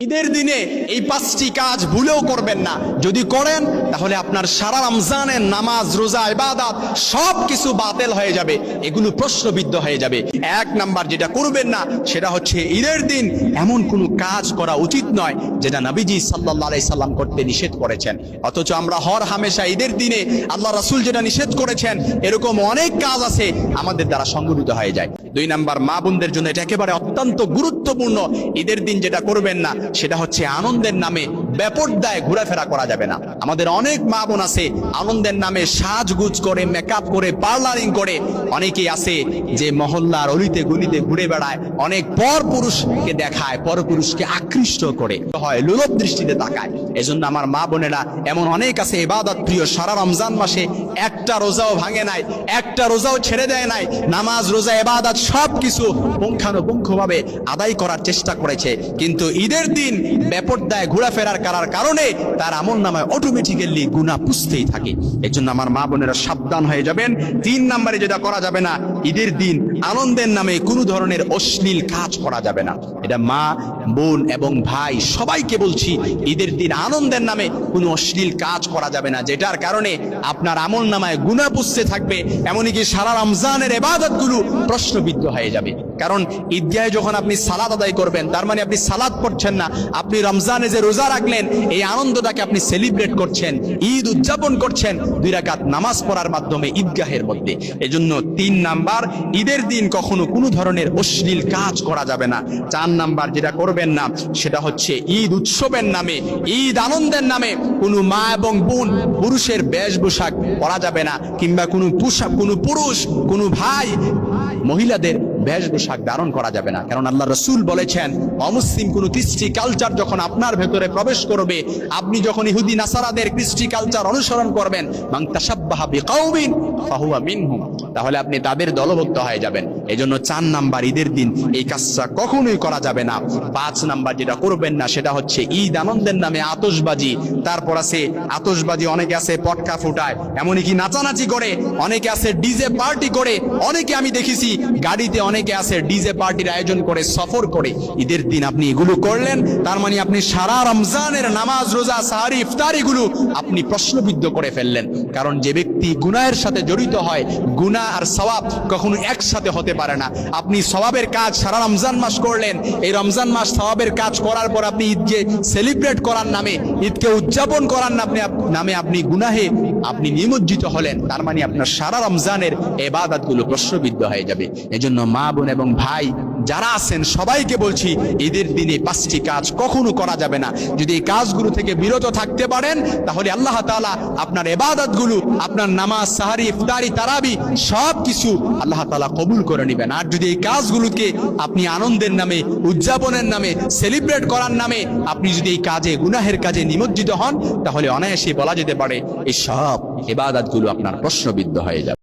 ঈদের দিনে এই পাঁচটি কাজ ভুলেও করবেন না। যদি করেন, তাহলে আপনার সারা রমজানের নামাজ, রোজা, ইবাদত সব কিছু বাতিল হয়ে যাবে। এগুলো প্রশ্নবিদ্ধ হয়ে যাবে। এক নাম্বার যেটা করবেন না, সেটা হচ্ছে ঈদের দিন এমন কোনো কাজ করা উচিত নয়, যেটা নবীজি সাল্লাহ সাল্লাম করতে নিষেধ করেছেন। অথচ আমরা হর হামেশা ঈদের দিনে আল্লাহ রাসুল যেটা নিষেধ করেছেন, এরকম অনেক কাজ আছে আমাদের দ্বারা সংগঠিত হয়ে যায়। দুই নাম্বার, মা বোনদের জন্য এটা একেবারে অত্যন্ত গুরুত্বপূর্ণ। ঈদের দিন যেটা করবেন না, সেটা হচ্ছে আনন্দের নামে ব্যাপরদায় ঘোরাফেরা করা যাবে না। আমাদের অনেক মা বোন আছে, আনন্দের নামে সাজগুজ করে মেকআপ করে পার্লারিং করে। অনেকেই আছে যে মহল্লার অলিতে গলিতে ঘুরে বেড়ায়, অনেক পর পুরুষকে দেখায়, পর পুরুষকে আকৃষ্ট করে। হয় লোলভ দৃষ্টিতে তাকায়। এজন্য আমার মা বোনেরা, এমন অনেক আছে এবাদত প্রিয়, সারা রমজান মাসে একটা রোজাও ভাঙে নাই, একটা রোজাও ছেড়ে দেয় নাই, নামাজ, রোজা এবাদত সব কিছু পুঙ্খানুপুঙ্খভাবে আদায় করার চেষ্টা করেছে। কিন্তু ঈদের দিন বেপরদায় ঘোরাফেরার করার কারণে তার আমল নামায় অটোমেটিক্যালি গুণা পুষতেই থাকে। এই জন্য আমার মা বোনেরা সাবধান হয়ে যাবেন। তিন নম্বরে যেটা করা যাবে না, ঈদের দিন আনন্দের নামে কোনো ধরনের অশ্লীল কাজ করা যাবে না। এটা মা, বোন এবং ভাই সবাইকে বলছি, ঈদের দিন আনন্দের নামে কোনো অশ্লীল কাজ করা যাবে না, যেটার কারণে আপনার আমল নামায় গুণা পুষতে থাকবে, এমনকি সারা রমজানের এবাদতগুলো প্রশ্নবিদ্ধ হয়ে যাবে। কারণ ঈদগাহে যখন আপনি সালাদ আদায় করবেন, তার মানে আপনি সালাদ পড়ছেন না, আপনি রমজানে যে রোজা রাখলেন এই আনন্দটাকে আপনি সেলিব্রেট করছেন, ঈদ উদযাপন করছেন, দুই রাকাত নামাজ পড়ার মাধ্যমে ঈদগাহের মধ্যে। এজন্য তিন নাম্বার, ঈদের দিন কখনো কোনো ধরনের অশ্লীল কাজ করা যাবে না। চার নাম্বার যেটা করবেন না, সেটা হচ্ছে ঈদ উৎসবের নামে, ঈদ আনন্দের নামে কোনো মা এবং বোন পুরুষের বেশভূষাক পরা যাবে না, কিংবা কোনো পোশাক কোনো পুরুষ, কোনো ভাই মহিলাদের বেশভূষাক ধারণ করা যাবে না। কারণ আল্লাহ রসুল বলেছেন, অমুসলিম কোনো কৃষ্টি কালচার যখন আপনার ভেতরে প্রবেশ করবে, আপনি যখন ইহুদি নাসারাদের কৃষ্টি কালচার অনুসরণ করবেন তাহলে আপনি তাদের দলভুক্ত হয়ে যাবেন। এজন্য চার নাম্বার ঈদের দিন এই কাজটা কখনোই করা যাবে না। পাঁচ নাম্বার যেটা করবেন না, সেটা হচ্ছে ঈদ আনন্দের নামে আতশবাজি। তারপর আছে, আতশবাজি অনেকে আছে পটকা ফুটায়, এমনকি নাচানাচি করে, অনেকে আছে ডিজে পার্টি করে, অনেকে আমি দেখেছি গাড়িতে অনেকে আছে ডিজে পার্টির আয়োজন করে, সফর করে। ঈদের দিন আপনি এগুলো করলেন, তার মানে আপনি সারা রমজানের নামাজ, রোজা, সাহারি, ইফতার এগুলো আপনি প্রশ্নবিদ্ধ করে ফেললেন। কারণ যে ব্যক্তি গুনাহের সাথে জড়িত হয়, গুনাহ আর সওয়াব কখনো একসাথে হতে পারে না। আপনি সওয়াবের কাজ সারা রমজান মাস করলেন, এই রমজান মাস সওয়াবের কাজ করার পর আপনি ঈদকে সেলিব্রেট করার নামে, ঈদকে উদযাপন করার নামে নামে আপনি গুনাহে আপনি নিমজ্জিত হলেন, তার মানে আপনার সারা রমজানের এবাদাতগুলো প্রশ্নবিদ্ধ হয়ে যাবে। এজন্য মা বোন এবং ভাই যারা আছেন, সবাইকে বলছি, ঈদের দিনে পাঁচটি কাজ কখনো করা যাবে না। যদি এই কাজগুলো থেকে বিরত থাকতে পারেন, তাহলে আল্লাহ তাআলা আপনার এবাদতগুলো আপনার নামাজ, সাহারি, ইফতারি, তারাবি সব কিছু আল্লাহ তাআলা কবুল করে নেবেন। আর যদি এই কাজগুলোকে আপনি আনন্দের নামে, উদযাপনের নামে, সেলিব্রেট করার নামে আপনি যদি এই কাজে, গুনাহের কাজে নিমজ্জিত হন, তাহলে অনায়াসে বলা যেতে পারে, এই সব এবাদতগুলো আপনার প্রশ্নবিদ্ধ হয়ে যাবে।